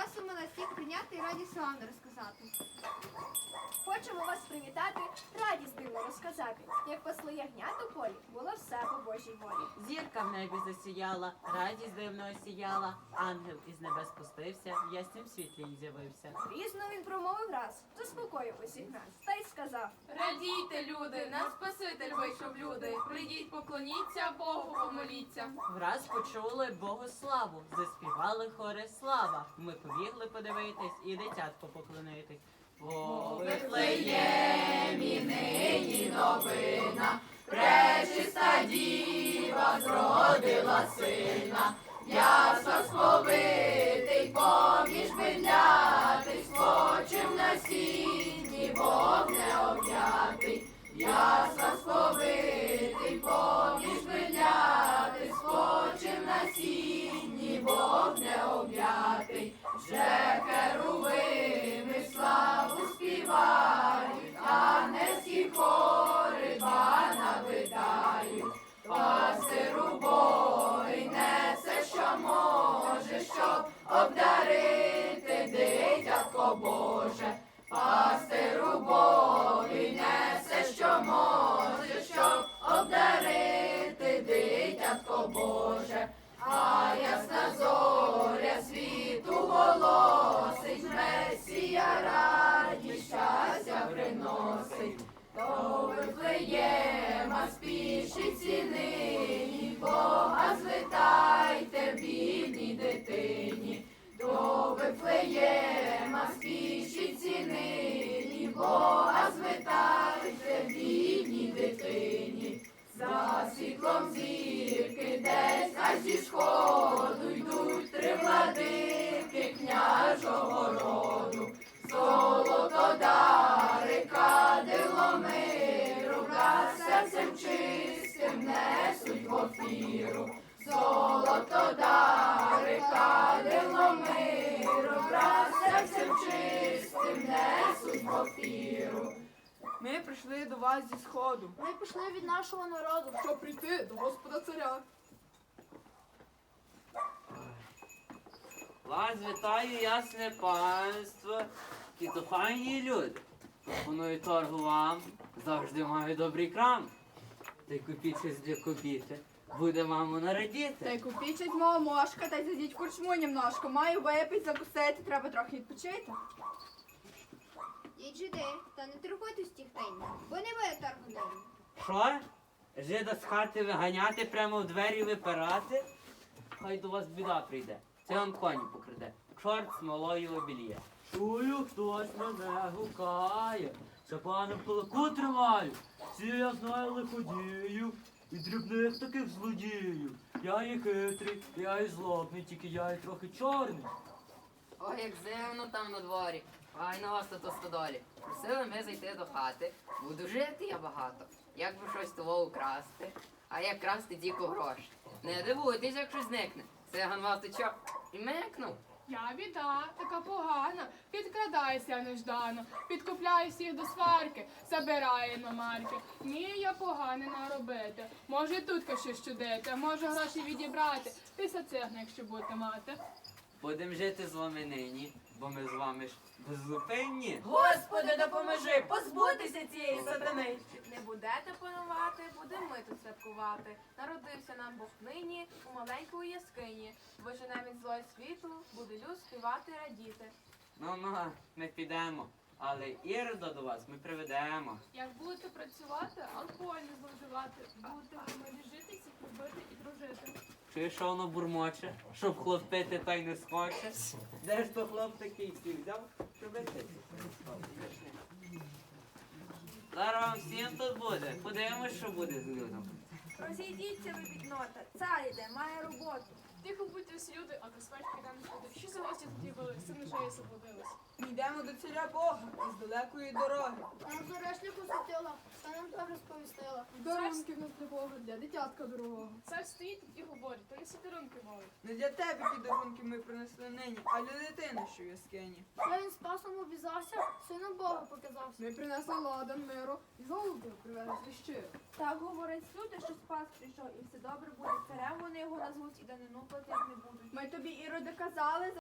Просимо нас всіх прийняти і раді славно розказати. Хочемо вас привітати, радість дивно розказати. Як пасли ягнят у полі, Зірка в небі засіяла, радість дивно осіяла, ангел із небес спустився, в яснім світлі й з'явився. Різно він промовив раз, заспокоїв усіх нас, та й сказав. Радійте, люди, нас Спаситель вийшов люди. Прийдіть, поклоніться, Богу помоліться. Враз почули Богу славу, заспівали хори слава. Ми побігли подивитись і дитятко поклонитись. О, Вифлеємі нині новина, пречиста діва зродила сина, ясно сповитий, поміж бидлятий, скочив на сіні, Бог не об'ятий, ясно сповитий, поміж бидлятий, скочив на сіні, Бог не об'ятий, обдарити дитятко Боже, пастиру Божий несе, що може, щоб обдарити дитятко Боже, прийшли до вас зі сходу, Ми пішли від нашого народу. щоб прийти до Господа царя. Вас вітаю, ясне панство, які то файні люди. Пропоную торгу вам, завжди маю добрий крам. Та й купіть щось для купіти, буде маму Та нарадіти. й купіть мого мошка, та й зайдіть в курчму німножко. Маю випить, закусити, треба трохи відпочити. Їдь жиди, та не торгуйте стіхтень, бо не буде торгу. Що? Жида з хати виганяти, прямо в двері випирати? Хай до вас біда прийде. Це он коні покраде. Чорт смолою обіліє. Чую, хтось мене гукає. Це пане полку тримаю. Всі я знаю лиходію. І дрібних таких злодіїв. Я і хитрий, я і злобний, тільки я і трохи чорний. Ой, як зимно там на дворі. Ай на вас тут стодолі. Просили ми зайти до хати. Буду жити я багато. Як би щось того украсти, а як красти тільки гроші. Не дивуйтесь, як щось зникне. Циган вас течок і микнув. Я біда, така погана, підкрадаюся неждано, підкупляю всіх до сварки, забираю на марки. Вмію я погане наробити. Може тут щось чудити, може гроші відібрати. Після цигна, якщо будете мати. Будем жити з вами нині, бо ми з вами ж беззупинні. Господи, допоможи позбутися цієї сатани. Не будете панувати, будемо ми тут святкувати. Народився нам Бог нині у маленької яскині. Виженем від злої світу, буде люд співати радіти. Ну ну, ми підемо. Але Ірода до вас ми приведемо. Як будете працювати, алкоголь не зловживати, будете в мирі жити, всіх любити і дружити. Чуєш, що воно бурмоче, щоб хлоп та й не схоче. Де ж то хлоп такий всі взяв, щоб ти. Зараз вам всім тут буде. Подивимось, що буде з людом. Розійдіться ви біднота, цар іде, має роботу. Тихо будьте всі люди, а до смерті підемо люди. Що за гості тут їбали, сини шеї заблудились. Йдемо до царя Бога із далекої дороги. Нам зарешнику святила, та нам добре сповістила. Дарунки в нас для Бога, для дитятка дорогого. Цар стоїть і говорить, то неси дарунки мовить. Не для тебе ті дарунки ми принесли нині, а для дитини, що в яскині. Що він спасом обізався, сином Бога показався. Ми принесли ладан миру і голуби привезли щиро. Так говорять люди, що спас прийшов, і все добре буде. Царем вони його назвуть і данину платити не будуть. Ми тобі Іроди казали,